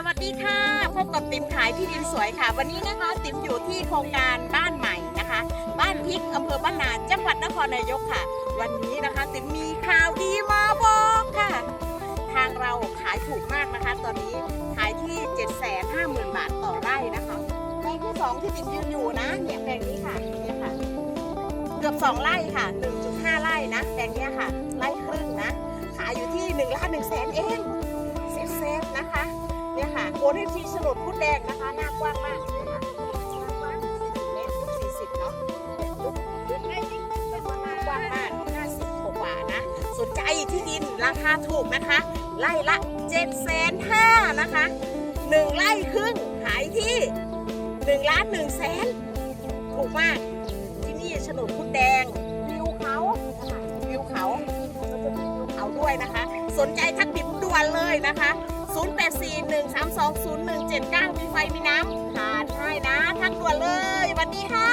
สวัสดีค่ะ พบกับติ๋มขายที่ดินสวยค่ะ วันนี้นะคะติ๋มอยู่ที่โครงการบ้านใหม่นะคะ บ้านพิกอำเภอบ้านนาจังหวัดนครนายกค่ะ วันนี้นะคะติ๋มมีข่าวดีมาบอกค่ะ ทางเราขายถูกมากนะคะ ตอนนี้ขายที่ 750,000 บาทต่อไร่นะคะแปลงที่สองที่ติ๋มยืนอยู่นะเนี่ยแปลงนี้ค่ะเนี่ยค่ะ เกือบ 2 ไร่ค่ะ 1.5 ไร่นะแปลงเนี้ยค่ะไร่ครึ่งนะขายอยู่ที่1ล้าน1แสนเอง โกลเด้นฟิชสนุดพุดแดงนะคะ หน้ากว้างมากนี่ยค่ะหน้ากว้าง40เมตร40เนาะหน้ากว้างมาก50กว่านะ สนใจที่ดินราคาถูกนะคะไร่ละ7แสนห้านะคะหนึ่งไร่ครึ่งขายที่1ล้าน1แสนถูกมาก ที่นี่โฉนดพุดแดงวิวเขาวิวเขาก็จะมีวิวเขาด้วยนะคะ สนใจทักดิบด่วนเลยนะคะ 00179 มีไฟมีน้ำผ่านให้นะ ทักด่วนเลย วันนี้ค่ะ